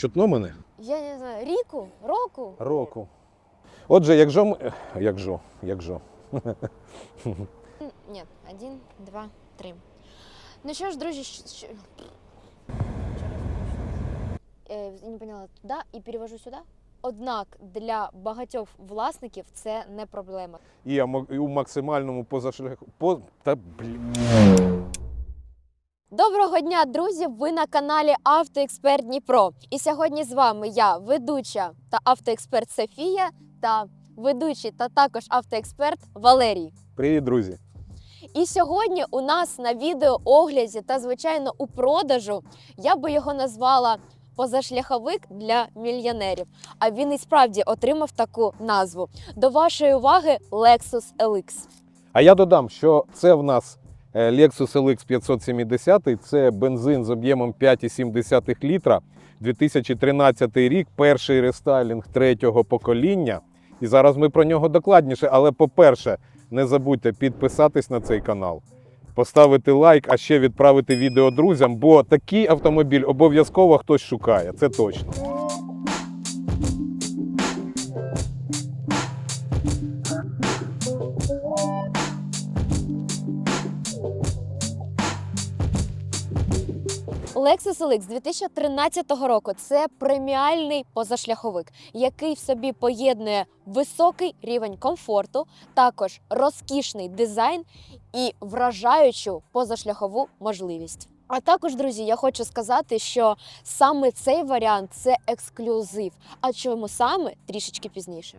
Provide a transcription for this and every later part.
Чутно мене? Я не знаю, ріку, року. Року. Отже, якщо ми. якжо. М, Ні, один, два, три. Ну що ж, друзі, щ- щ- Е, не поняла, туди і перевожу сюди. Однак для багатьох власників це не проблема. І, амо- і у максимальному позашляху. По... Та блін. Доброго дня, друзі! Ви на каналі Автоексперт Дніпро. І сьогодні з вами я, ведуча та автоексперт Софія та ведучий та також автоексперт Валерій. Привіт, друзі. І сьогодні у нас на відеоогляді та, звичайно, у продажу я би його назвала позашляховик для мільйонерів. А він і справді отримав таку назву. До вашої уваги Lexus LX. А я додам, що це в нас Lexus LX 570, це бензин з об'ємом 5,7 літра, 2013 рік, перший рестайлінг третього покоління. І зараз ми про нього докладніше. Але, по-перше, не забудьте підписатись на цей канал, поставити лайк, а ще відправити відео друзям, бо такий автомобіль обов'язково хтось шукає, це точно. Lexus LX 2013 року це преміальний позашляховик, який в собі поєднує високий рівень комфорту, також розкішний дизайн і вражаючу позашляхову можливість. А також, друзі, я хочу сказати, що саме цей варіант це ексклюзив. А чому саме трішечки пізніше.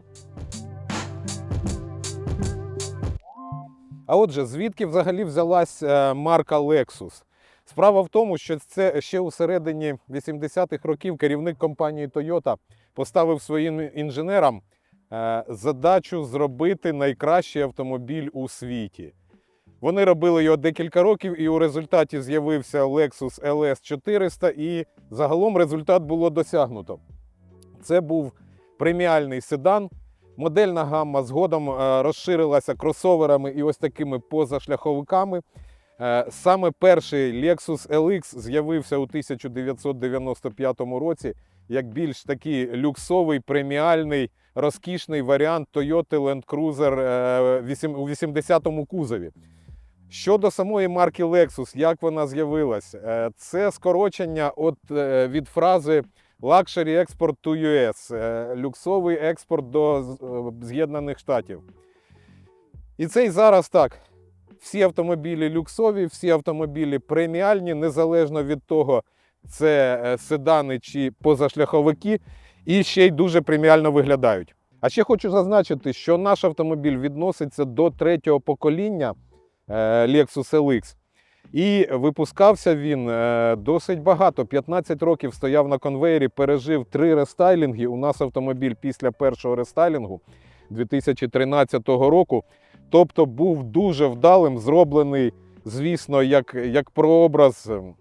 А отже, звідки взагалі взялась е, марка Lexus? Справа в тому, що це ще у середині 80-х років керівник компанії Toyota поставив своїм інженерам е, задачу зробити найкращий автомобіль у світі. Вони робили його декілька років, і у результаті з'явився Lexus LS 400, і загалом результат було досягнуто. Це був преміальний седан. Модельна гамма згодом е, розширилася кросоверами і ось такими позашляховиками. Е, Саме перший Lexus LX з'явився у 1995 році як більш такий люксовий, преміальний, розкішний варіант Toyota Land Cruiser е, у 80-му кузові. Щодо самої марки Lexus, як вона з'явилась, Е, це скорочення от, від фрази Luxury Export to US, люксовий експорт до З'єднаних Штатів. І це і зараз так. Всі автомобілі люксові, всі автомобілі преміальні, незалежно від того, це е, седани чи позашляховики, і ще й дуже преміально виглядають. А ще хочу зазначити, що наш автомобіль відноситься до третього покоління е, Lexus LX. І випускався він е, досить багато. 15 років стояв на конвеєрі, пережив три рестайлінги. У нас автомобіль після першого рестайлінгу 2013 року. Тобто був дуже вдалим, зроблений, звісно, як, як прообраз, ем,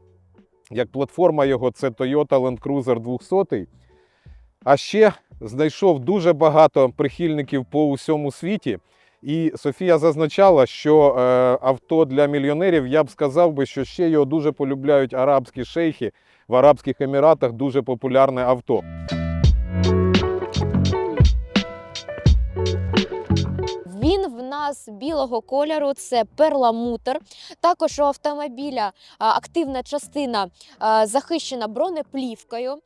як платформа його, це Toyota Land Cruiser 200. А ще знайшов дуже багато прихильників по усьому світі. І Софія зазначала, що е, авто для мільйонерів, я б сказав би, що ще його дуже полюбляють арабські шейхи. В Арабських Еміратах дуже популярне авто. Нас білого кольору, це перламутр. Також у автомобіля активна частина захищена бронеплівкою.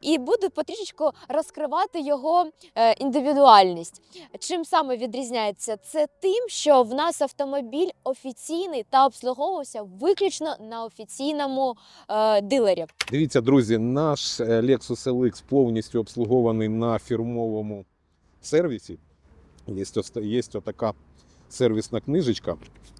І буду потрішечку розкривати його е, індивідуальність. Чим саме відрізняється? Це тим, що в нас автомобіль офіційний та обслуговувався виключно на офіційному е, дилері. Дивіться, друзі, наш е, Lexus LX повністю обслугований на фірмовому сервісі. Є, є така сервісна книжечка,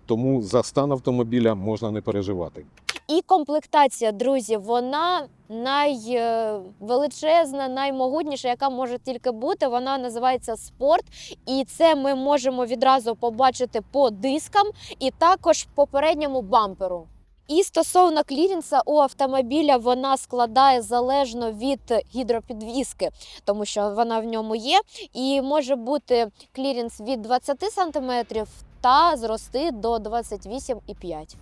тому за стан автомобіля можна не переживати. І комплектація, друзі, вона найвеличезна, наймогутніша, яка може тільки бути. Вона називається спорт, і це ми можемо відразу побачити по дискам і також по передньому бамперу. І стосовно кліренса у автомобіля вона складає залежно від гідропідвіски, тому що вона в ньому є, і може бути кліренс від 20 см та зрости до 28,5 см.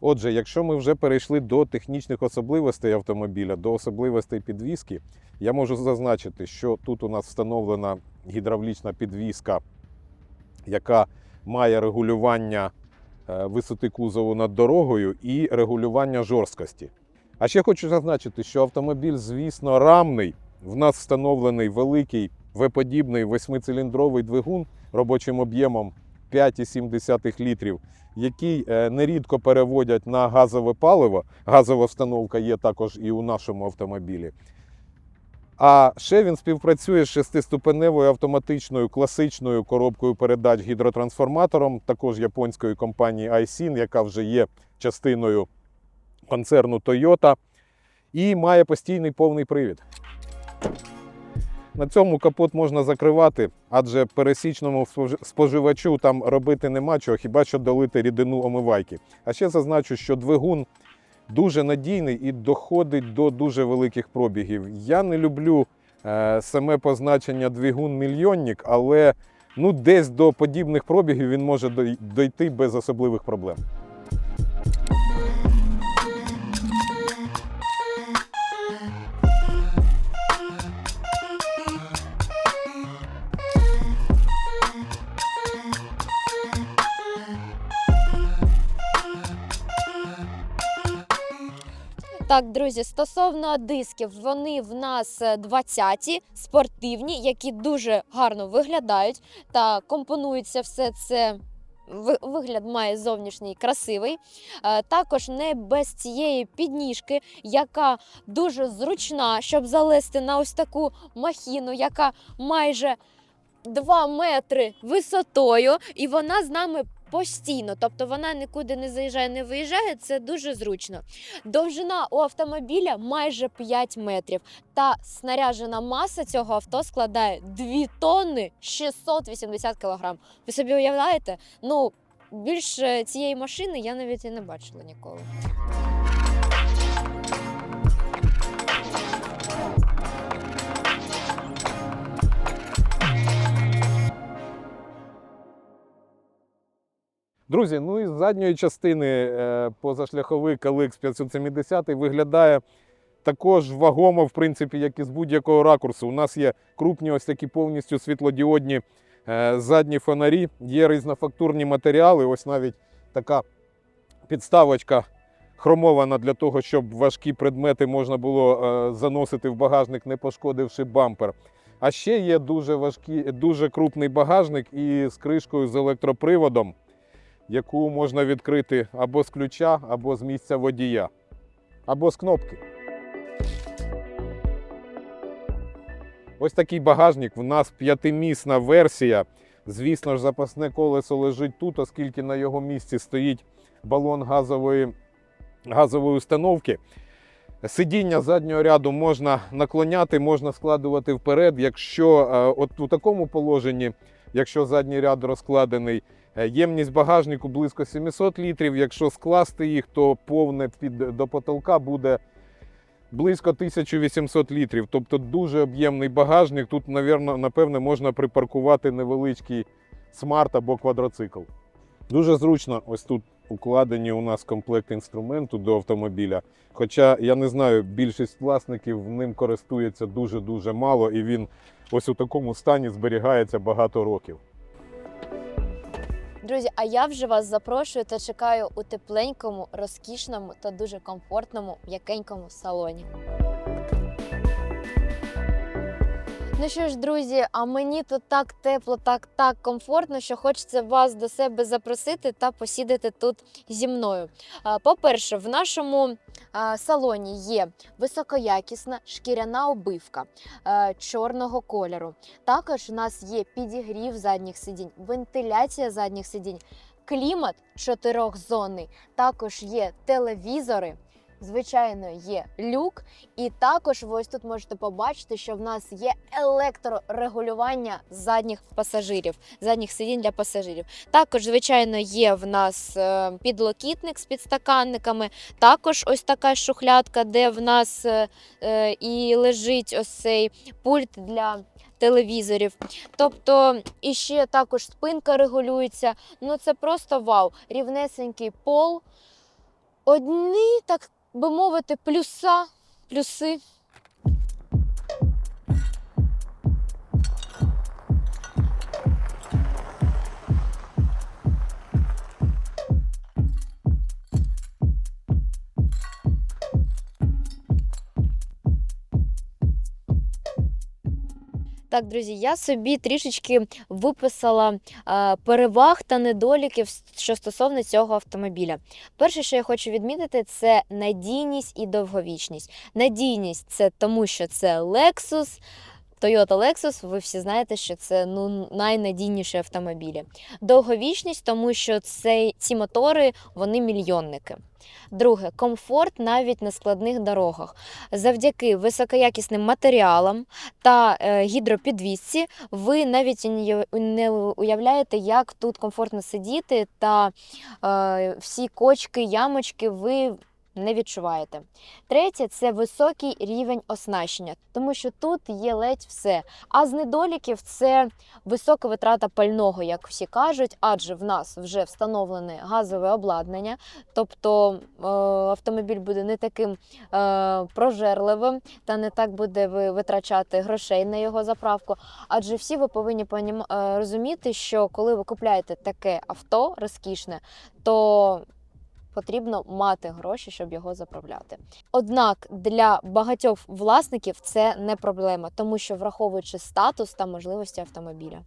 Отже, якщо ми вже перейшли до технічних особливостей автомобіля, до особливостей підвіски, я можу зазначити, що тут у нас встановлена гідравлічна підвіска, яка має регулювання висоти кузову над дорогою і регулювання жорсткості. А ще хочу зазначити, що автомобіль, звісно, рамний. В нас встановлений великий V-подібний восьмициліндровий двигун робочим об'ємом 5,7 літрів, який е, нерідко переводять на газове паливо. Газова встановка є також і у нашому автомобілі. А ще він співпрацює з шестиступеневою автоматичною класичною коробкою передач гідротрансформатором, також японської компанії iSIN, яка вже є частиною концерну Toyota, і має постійний повний привід. На цьому капот можна закривати, адже пересічному споживачу там робити нема чого, хіба що долити рідину омивайки. А ще зазначу, що двигун дуже надійний і доходить до дуже великих пробігів. Я не люблю е, саме позначення двигун мільйонник, але ну, десь до подібних пробігів він може дойти без особливих проблем. Так, друзі, стосовно дисків, вони в нас 20-ті, спортивні, які дуже гарно виглядають та компонується все це. Вигляд має зовнішній красивий. Е, Також не без цієї підніжки, яка дуже зручна, щоб залезти на ось таку махіну, яка майже 2 метри висотою, і вона з нами постійно. Тобто вона нікуди не заїжджає, не виїжджає. Це дуже зручно. Довжина у автомобіля майже 5 метрів. Та снаряжена маса цього авто складає 2 тонни 680 кілограм. Ви собі уявляєте? Ну, більше цієї машини я навіть і не бачила ніколи. Друзі, ну і з задньої частини е, позашляховий Каликс 570 виглядає також вагомо, в принципі, як і з будь-якого ракурсу. У нас є крупні ось такі повністю світлодіодні е, задні фонарі, є різнофактурні матеріали. Ось навіть така підставочка хромована для того, щоб важкі предмети можна було е, заносити в багажник, не пошкодивши бампер. А ще є дуже важкі, дуже крупний багажник із кришкою з електроприводом яку можна відкрити або з ключа, або з місця водія, або з кнопки. Ось такий багажник. У нас п'ятимісна версія. Звісно ж, запасне колесо лежить тут, оскільки на його місці стоїть балон газової, газової установки. Сидіння заднього ряду можна наклоняти, можна складувати вперед. Якщо е, от у такому положенні, якщо задній ряд розкладений, Ємність багажнику близько 700 літрів. Якщо скласти їх, то повне під до потолка буде близько 1800 літрів. Тобто дуже об'ємний багажник. Тут, напевне, можна припаркувати невеличкий смарт або квадроцикл. Дуже зручно, ось тут укладені у нас комплект інструменту до автомобіля. Хоча я не знаю, більшість власників ним користується дуже-дуже мало, і він ось у такому стані зберігається багато років. Друзі, а я вже вас запрошую та чекаю у тепленькому, розкішному та дуже комфортному, м'якенькому салоні. Ну що ж, друзі, а мені тут так тепло, так так комфортно, що хочеться вас до себе запросити та посідати тут зі мною. По-перше, в нашому салоні є високоякісна шкіряна обивка чорного кольору. Також у нас є підігрів задніх сидінь, вентиляція задніх сидінь, клімат чотирьохзонний. Також є телевізори. Звичайно, є люк, і також ви ось тут можете побачити, що в нас є електрорегулювання задніх пасажирів, задніх сидінь для пасажирів. Також, звичайно, є в нас е, підлокітник з підстаканниками. Також ось така шухлядка, де в нас е, е, і лежить ось цей пульт для телевізорів. Тобто, і ще також спинка регулюється. Ну це просто вау. Рівнесенький пол. одні, так би мовити, плюса, плюси. Так, друзі, я собі трішечки виписала е, переваг та недоліків, що стосовно цього автомобіля. Перше, що я хочу відмітити, це надійність і довговічність. Надійність це тому, що це Lexus. Toyota Lexus, ви всі знаєте, що це ну найнадійніші автомобілі. Довговічність, тому що цей, ці мотори вони мільйонники. Друге, комфорт навіть на складних дорогах. Завдяки високоякісним матеріалам та е, гідропідвісці ви навіть не уявляєте, як тут комфортно сидіти, та е, всі кочки, ямочки ви не відчуваєте. Третє це високий рівень оснащення, тому що тут є ледь все. А з недоліків це висока витрата пального, як всі кажуть, адже в нас вже встановлене газове обладнання, тобто е, автомобіль буде не таким е, прожерливим та не так буде ви витрачати грошей на його заправку. Адже всі ви повинні е, розуміти, що коли ви купляєте таке авто розкішне, то потрібно мати гроші, щоб його заправляти. Однак для багатьох власників це не проблема, тому що враховуючи статус та можливості автомобіля.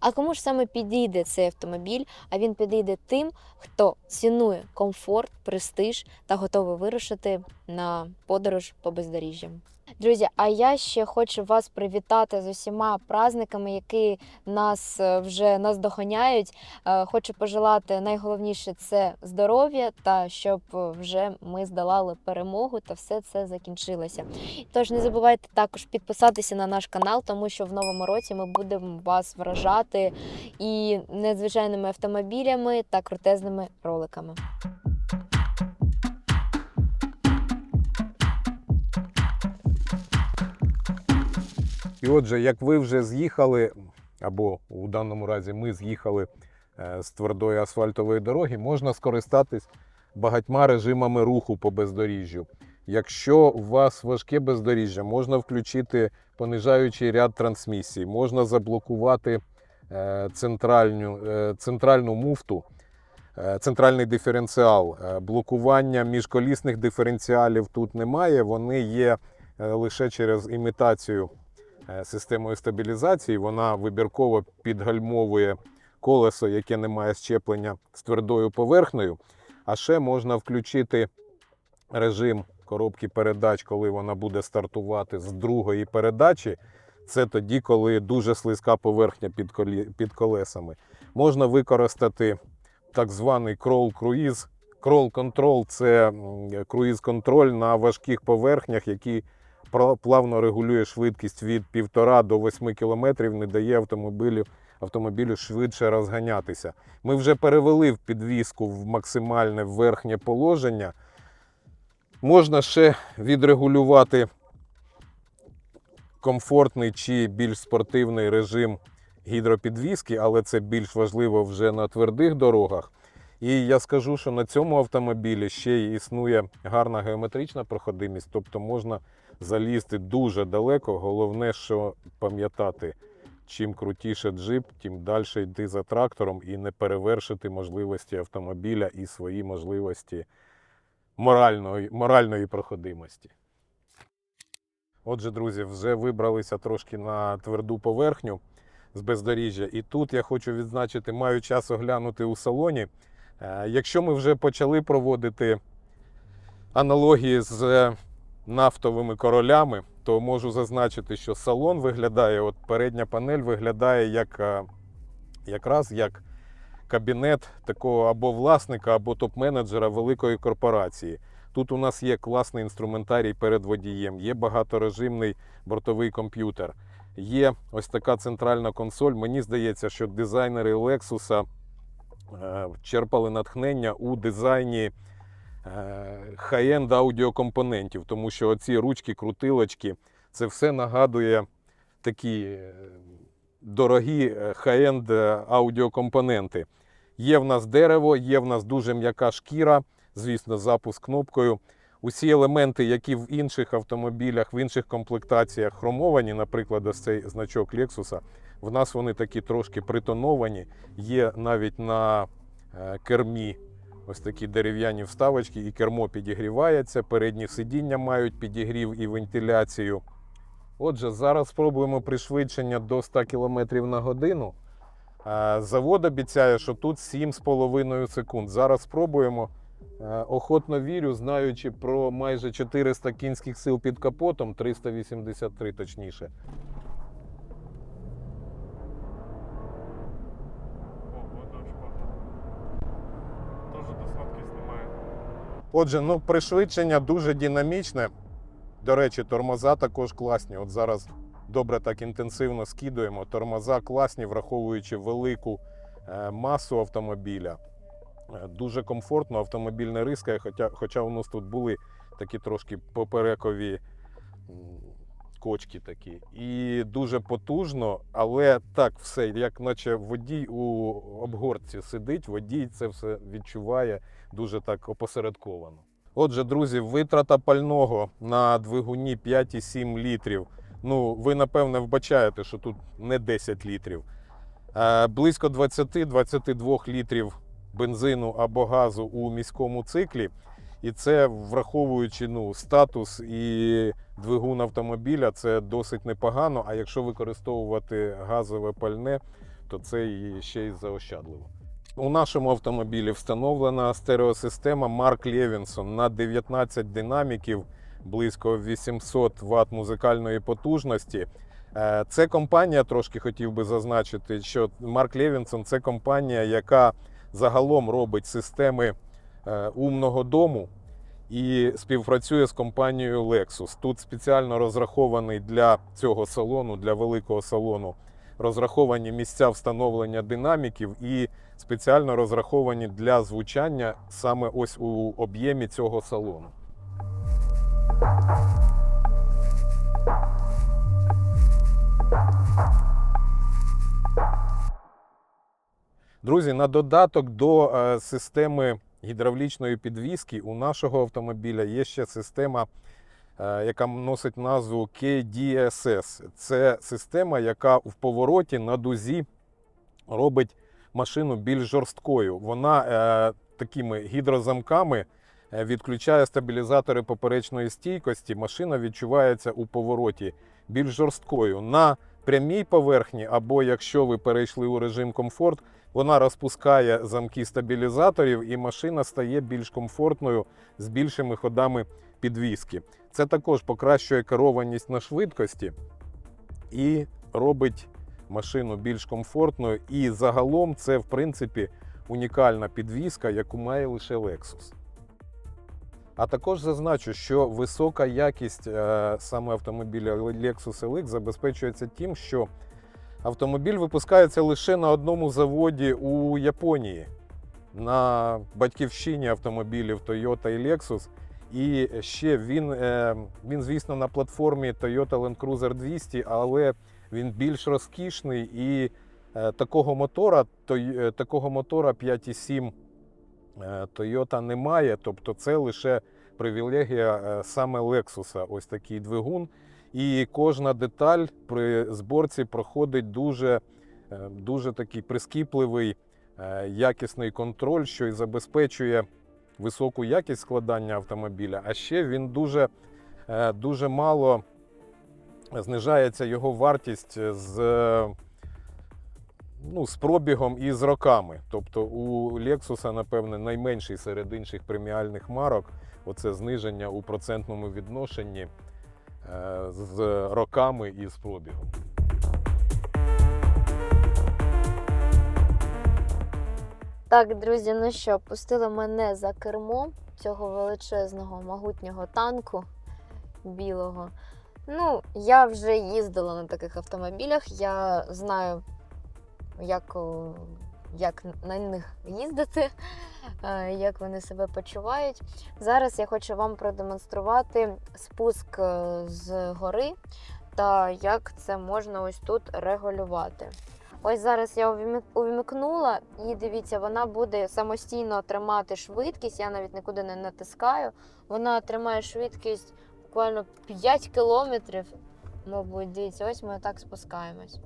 А кому ж саме підійде цей автомобіль? А він підійде тим, хто цінує комфорт, престиж та готовий вирушити на подорож по бездоріжжям. Друзі, а я ще хочу вас привітати з усіма праздниками, які нас е, вже наздоганяють. Е, Хочу пожелати найголовніше це здоров'я та щоб е, вже ми здолали перемогу та все це закінчилося. Тож не забувайте також підписатися на наш канал, тому що в новому році ми будемо вас вражати і незвичайними автомобілями та крутезними роликами. І отже, як ви вже з'їхали, або у даному разі ми з'їхали е, з твердої асфальтової дороги, можна скористатись багатьма режимами руху по бездоріжжю. Якщо у вас важке бездоріжжя, можна включити понижаючий ряд трансмісій, можна заблокувати е, центральну, е, центральну муфту, центральний диференціал. Блокування міжколісних диференціалів тут немає, вони є лише через імітацію системою стабілізації. Вона вибірково підгальмовує колесо, яке не має щеплення з твердою поверхнею. А ще можна включити режим коробки передач, коли вона буде стартувати з другої передачі. Це тоді, коли дуже слизька поверхня під, під колесами. Можна використати так званий крол-круїз. Крол-контрол це круїз-контроль на важких поверхнях, які плавно регулює швидкість від 1,5 до 8 км, не дає автомобілю, автомобілю швидше розганятися. Ми вже перевели в підвіску в максимальне верхнє положення. Можна ще відрегулювати комфортний чи більш спортивний режим гідропідвіски, але це більш важливо вже на твердих дорогах. І я скажу, що на цьому автомобілі ще й існує гарна геометрична проходимість, тобто можна залізти дуже далеко. Головне, що пам'ятати, чим крутіше джип, тим далі йти за трактором і не перевершити можливості автомобіля і свої можливості моральної, моральної проходимості. Отже, друзі, вже вибралися трошки на тверду поверхню з бездоріжжя. І тут я хочу відзначити, маю час оглянути у салоні. Е, Якщо ми вже почали проводити аналогії з нафтовими королями, то можу зазначити, що салон виглядає, от передня панель виглядає як, е, якраз як кабінет такого або власника, або топ-менеджера великої корпорації. Тут у нас є класний інструментарій перед водієм, є багаторежимний бортовий комп'ютер, є ось така центральна консоль. Мені здається, що дизайнери Lexus е, черпали натхнення у дизайні хай-енд аудіокомпонентів, тому що оці ручки, крутилочки, це все нагадує такі е, дорогі е, хай-енд е, аудіокомпоненти. Є в нас дерево, є в нас дуже м'яка шкіра, звісно, запуск кнопкою. Усі елементи, які в інших автомобілях, в інших комплектаціях хромовані, наприклад, ось цей значок Lexus, в нас вони такі трошки притоновані. Є навіть на е, кермі ось такі дерев'яні вставочки, і кермо підігрівається. Передні сидіння мають підігрів і вентиляцію. Отже, зараз спробуємо пришвидшення до 100 км на годину. Е, Завод обіцяє, що тут 7,5 секунд. Зараз спробуємо. Е, Охотно вірю, знаючи про майже 400 кінських сил під капотом, 383 точніше. Отже, ну пришвидшення дуже динамічне. До речі, тормоза також класні. От зараз добре так інтенсивно скидуємо. Тормоза класні, враховуючи велику е, масу автомобіля. Е, Дуже комфортно, автомобіль не рискає, хоча, хоча у нас тут були такі трошки поперекові м, кочки такі. І дуже потужно, але так все, як наче водій у обгортці сидить, водій це все відчуває дуже так опосередковано. Отже, друзі, витрата пального на двигуні 5,7 літрів. Ну, ви напевне вбачаєте, що тут не 10 літрів. Е, близько 20-22 літрів бензину або газу у міському циклі. І це враховуючи ну, статус і двигун автомобіля, це досить непогано. А якщо використовувати газове пальне, то це і ще й заощадливо. У нашому автомобілі встановлена стереосистема Марк Лєвінсон на 19 динаміків, близько 800 Вт музикальної потужності. Е, Це компанія, трошки хотів би зазначити, що Марк Лєвінсон це компанія, яка загалом робить системи умного дому і співпрацює з компанією Lexus. Тут спеціально розрахований для цього салону, для великого салону, розраховані місця встановлення динаміків і спеціально розраховані для звучання саме ось у об'ємі цього салону. Друзі, на додаток до е, системи гідравлічної підвіски у нашого автомобіля є ще система, е, яка носить назву KDSS. Це система, яка в повороті на дузі робить машину більш жорсткою. Вона е, такими гідрозамками е, відключає стабілізатори поперечної стійкості. Машина відчувається у повороті більш жорсткою. На прямій поверхні, або якщо ви перейшли у режим комфорт, вона розпускає замки стабілізаторів, і машина стає більш комфортною з більшими ходами підвіски. Це також покращує керованість на швидкості і робить машину більш комфортною. І загалом це, в принципі, унікальна підвіска, яку має лише Lexus. А також зазначу, що висока якість е, саме автомобіля Lexus LX забезпечується тим, що автомобіль випускається лише на одному заводі у Японії, на батьківщині автомобілів Toyota і Lexus. І ще він, е, він, звісно, на платформі Toyota Land Cruiser 200, але він більш розкішний і е, такого мотора, е, такого мотора 5,7 е, Toyota немає. Тобто це лише привілегія саме Lexus, ось такий двигун. І кожна деталь при зборці проходить дуже, е, дуже такий прискіпливий, е, якісний контроль, що і забезпечує високу якість складання автомобіля. А ще він дуже, е, дуже мало знижається його вартість з, ну, з пробігом і з роками. Тобто у Lexus, напевне, найменший серед інших преміальних марок. Оце зниження у процентному відношенні з роками і з пробігом. Так, друзі, ну що, пустили мене за кермо цього величезного могутнього танку білого. Ну, я вже їздила на таких автомобілях, я знаю, як, як на них їздити, е, як вони себе почувають. Зараз я хочу вам продемонструвати спуск е, з гори та як це можна ось тут регулювати. Ось зараз я увімкнула, і дивіться, вона буде самостійно тримати швидкість. Я навіть нікуди не натискаю. Вона тримає швидкість буквально 5 кілометрів. Мабуть, дивіться, ось ми так спускаємось.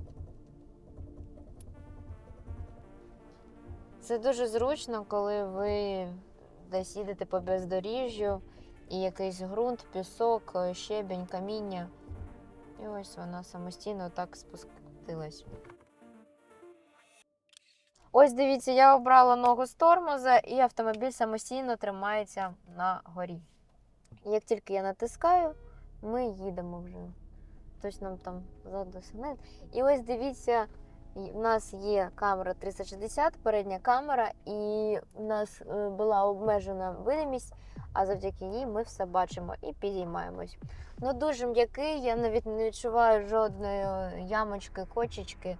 Це дуже зручно, коли ви десь їдете по бездоріжжю і якийсь ґрунт, пісок, е, щебінь, каміння. І ось вона самостійно так спустилась. Ось дивіться, я обрала ногу з тормоза, і автомобіль самостійно тримається на горі. Як тільки я натискаю, ми їдемо вже. Хтось нам там ззаду сигналить. І ось дивіться, в нас є камера 360, передня камера, і в нас е, була обмежена видимість, а завдяки їй ми все бачимо і підіймаємось. Ну дуже м'який, я навіть не відчуваю жодної ямочки, кочечки.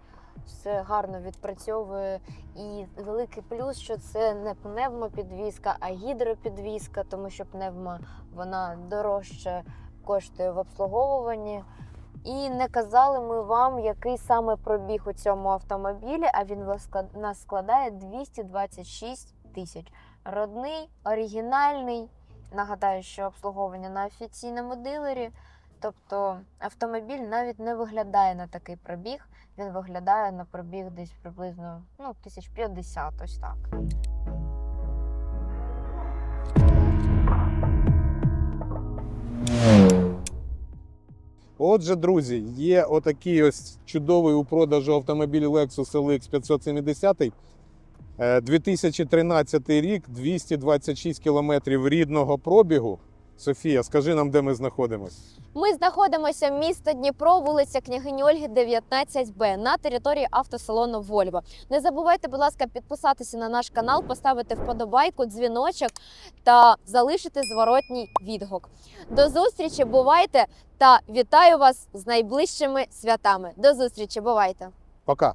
Все гарно відпрацьовує. І великий плюс, що це не пневмопідвізка, а гідропідвізка, тому що пневма вона дорожче коштує в обслуговуванні. І не казали ми вам, який саме пробіг у цьому автомобілі, а він нас складає 226 тисяч. Родний, оригінальний. Нагадаю, що обслуговування на офіційному дилері. Тобто автомобіль навіть не виглядає на такий пробіг. Він виглядає на пробіг десь приблизно ну, 1050, ось так. Отже, друзі, є отакий ось чудовий у продажу автомобіль Lexus LX 570. Е, 2013 рік, 226 км рідного пробігу. Софія, скажи нам, де ми знаходимося. Ми знаходимося в місто Дніпро, вулиця Княгині Ольги, 19Б на території автосалону Вольво. Не забувайте, будь ласка, підписатися на наш канал, поставити вподобайку, дзвіночок та залишити зворотній відгук. До зустрічі, бувайте та вітаю вас з найближчими святами. До зустрічі, бувайте! Пока!